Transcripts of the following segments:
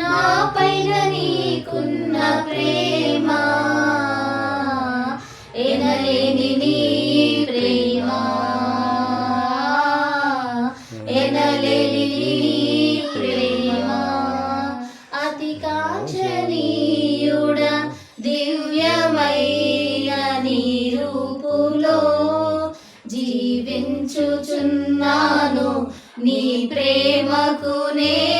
నా పైన నీకున్న ప్రేమ. ఎనలేని నీ ప్రేమ. ఎనలేని నీ ప్రేమ. అతి కాంక్షణీయుడ దివ్యమైన నీ రూపులో జీవించుచున్నాను. నీ ప్రేమకు నే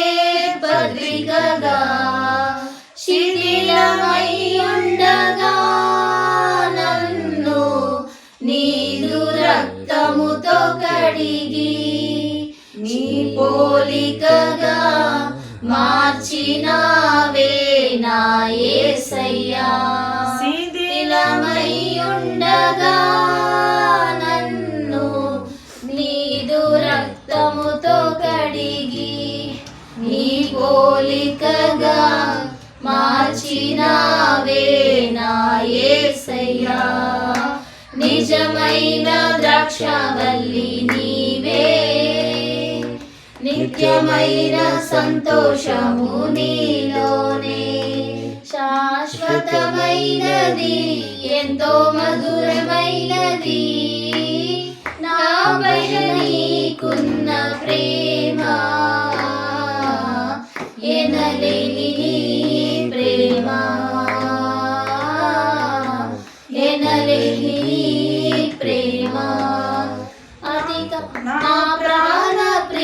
మార్చినావే నా యేసయ్యా శిథిలమై ఉండగా నన్ను నీదు రక్తముతో కడిగి నీ పోలికగా మార్చినావే నా యేసయ్యా నిజమైన ద్రాక్షవల్లి నీవే నిత్యమైన సంతోషము నీలోనే శాశ్వతమైనది ఎంతో మధురమైనది నా పైన నీకున్న ప్రేమ ఎనలేని నీ ప్రేమ ఎనలేని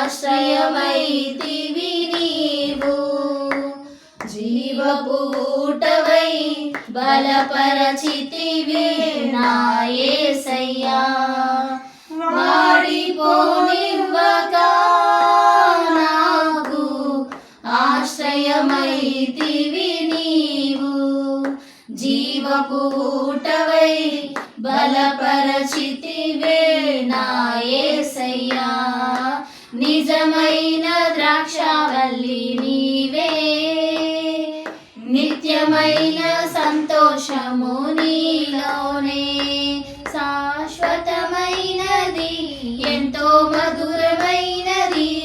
ఆశ్రయమైతివి నీవు. జీవపు ఊటవై బలపరచితివి నా యేసయ్యా వాడిపోనివ్వక నాకు ఆశ్రయమైతివి నీవు. జీవపు ఊటవై బలపరచితివే నా యేసయ్యా నిజమైన ద్రాక్షవల్లి నీవే. నిత్యమైన సంతోషము నీలోనే. శాశ్వతమైనది ఎంతో మధురమైనది.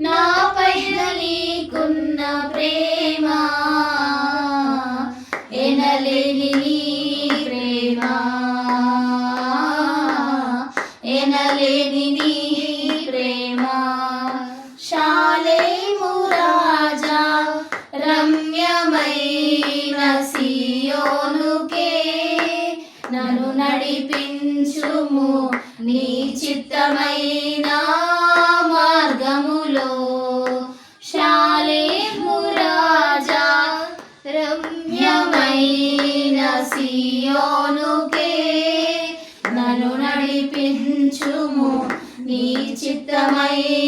నా పైన నీకున్న ప్రేమ ఎనలేని నీ ప్రేమ. ఎనలేని నీ నడిపించుము. నీ చిత్తమైన మార్గములో. శాలేము రాజా రమ్యమైన సియోనుకే నన్ను నడిపించుము. నీ చిత్తమైన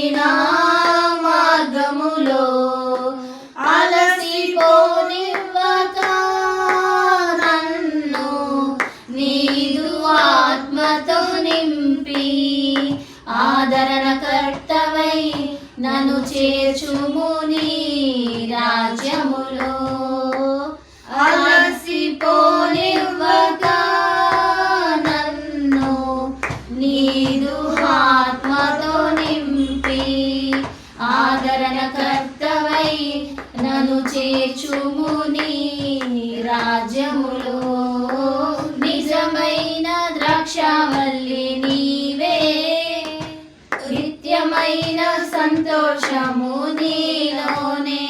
నింపి ఆదరణ కర్తవై నన్ను చేర్చుము నీ రాజ్యములో. అలసిపోనివ్వక నన్ను నీదు ఆత్మతో నింపి. ఆదరణ కర్తవై నన్ను చేర్చుము నీ రాజ్యములో. నిజమైన సంతోషము నీలోనే.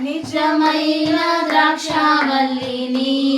నిజమైన ద్రాక్షావల్లి నీ